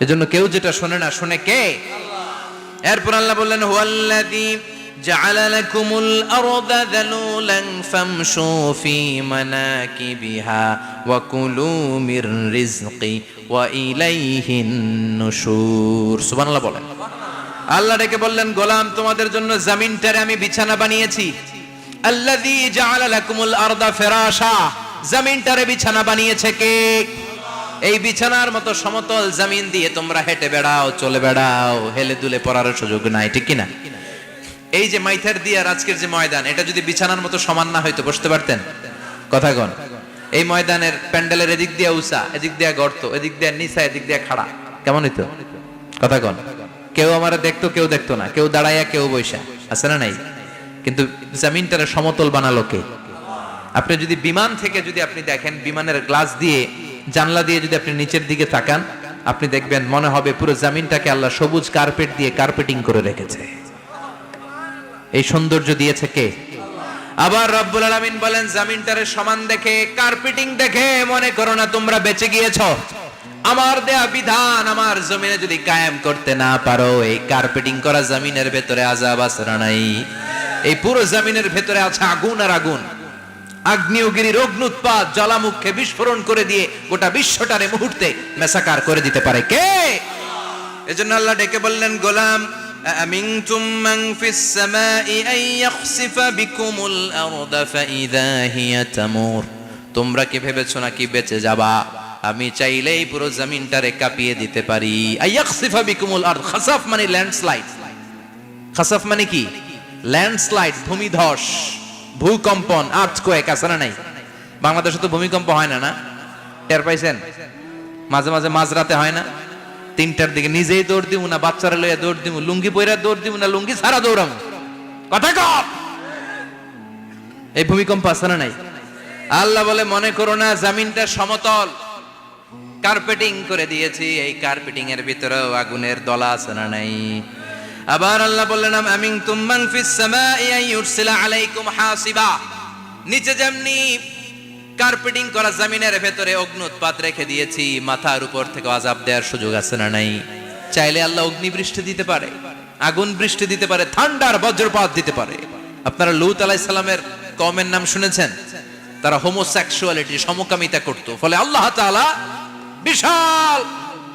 এজন্য কেউ যেটা শোনে না শোনে কে এরপর আল্লাহ বললেন হুয়াল্লাযী جعل لكم الأرض ذلولا فامشوا في مناكبها وكلوا من رزقي وإليه النشور سبحان الله বলেন আল্লাহ ডেকে বললেন গোলাম তোমাদের জন্য জমিনটারে আমি বিছানা বানিয়েছি আল্লাযী জাআলা লাকুমুল আরদা ফিরাশা জমিনটারে বিছানা বানিয়েছে কে এই বিছানার মতো সমতল জমিন দিয়ে তোমরা হেঁটে বেড়াও, চলে বেড়াও, হেলে দুলে পড়ার সুযোগ নাই, ঠিক কিনা? এই যে মাইথার দিয়ার আজকের যে ময়দান, এটা যদি বিছানার মতো সমান না হয়তো বসতে পারতেন? কথা কন। এই ময়দানের প্যান্ডেলের এদিক দিয়ে উষা এদিক দিয়ে গর্ত, এদিক দিয়ে নিচা, এদিক দিয়ে খাড়া। কেমন হইতো? কথা কন। কেউ আমার দেখতো, কেউ দেখতো না। কেউ দাঁড়াইয়া, কেউ বৈশা আছে না নাই? কিন্তু জমিনটারে সমতল বানালো কে? আপনি যদি বিমান থেকে যদি আপনি দেখেন, বিমানের গ্লাস দিয়ে জানলা দিয়ে যদি আপনি নিচের দিকে তাকান, আপনি দেখবেন মনে হবে পুরো জামিনটাকে আল্লাহ সবুজ কার্পেট দিয়ে কার্পেটিং করে রেখেছে। এই সৌন্দর্য দিয়েছে কে? আবার রব্বুল আলামিন বলেন, জমিনটারে সমান দেখে, কার্পেটিং দেখে মনে করো না তোমরা বেঁচে গিয়েছো। আমার দেয়া বিধান আমার জমিনে যদি কায়েম করতে না পারো, এই কার্পেটিং করা জমিনের ভেতরে আজাব না নাই? এই পুরো জমিনের ভেতরে আছে আগুন আর আগুন। আগ্নেয়গিরির অগ্নুৎপাত জ্বালামুখে বিস্ফোরণ করে দিয়ে গোটা বিশ্বটারে মুহূর্তে মেসাকার করে দিতে পারে কে এজন্য আল্লাহ ডেকে বললেন গোলাম أأمنتم من في السماء أن يخسف بكم الأرض فإذا هي تمور তোমরা কি ভেবেছো নাকি বেঁচে যাবা আমি চাইলেই পুরো জমিনটারে কাঁপিয়ে দিতে পারি আইয়াখসিফা বিকুমুল আরদ খাসাফ মানে ল্যান্ডস্লাইড খাসাফ মানে কি ল্যান্ডস্লাইড ভূমিধস ভূকম্পন আর্থকোয়েক আছে না নাই? বাংলাদেশে তো ভূমিকম্প হয় না না? টের পাইছেন? মাঝে মাঝে মাঝরাতে হয় না? তিনটার দিকে নিজেই দৌড় দিব না, বাচ্চারা লইয়া দৌড় দিব লুঙ্গি পইরা দৌড় দিব না, লুঙ্গি সারা দৌড়াম। কথা কর এই ভূমিকম্প আছে না নাই? আল্লাহ বলে, মনে করো না, জামিনটা সমতল। কার্পেটিং করে দিয়েছি, এই কার্পেটিং এর ভিতরেও আগুনের দলা আছে না নাই? আবার আল্লাহ বললেন আমিন তুম্মান ফিস সামাই ইউরসিলা আলাইকুম হাসিবা। নিচে যেমনি কার্পেটিং করা জমিনের ভেতরে অগ্নুৎপাত রেখে দিয়েছি, মাথার উপর থেকে আজাব দেওয়ার সুযোগ আছে না নাই? চাইলে আল্লাহ অগ্নি বৃষ্টি দিতে পারে, আগুন বৃষ্টি দিতে পারে, ঠান্ডার বজ্রপাত দিতে পারে। আপনারা লুত আলাইহিস সালামের কমের নাম শুনেছেন? তারা হোমোসেক্সুয়ালিটি সমকামিতা করত। ফলে আল্লাহ তাআলা বিশাল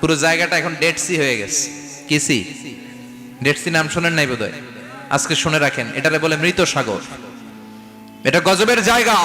পুরো জায়গাটা এখন ডেড সি হয়ে গেছে। কিসি ডেটসি নাম শোনেন নাই বোধহয়? আজকে শুনে রাখেন। এটারে বলে মৃত সাগর। এটা গজবের জায়গা।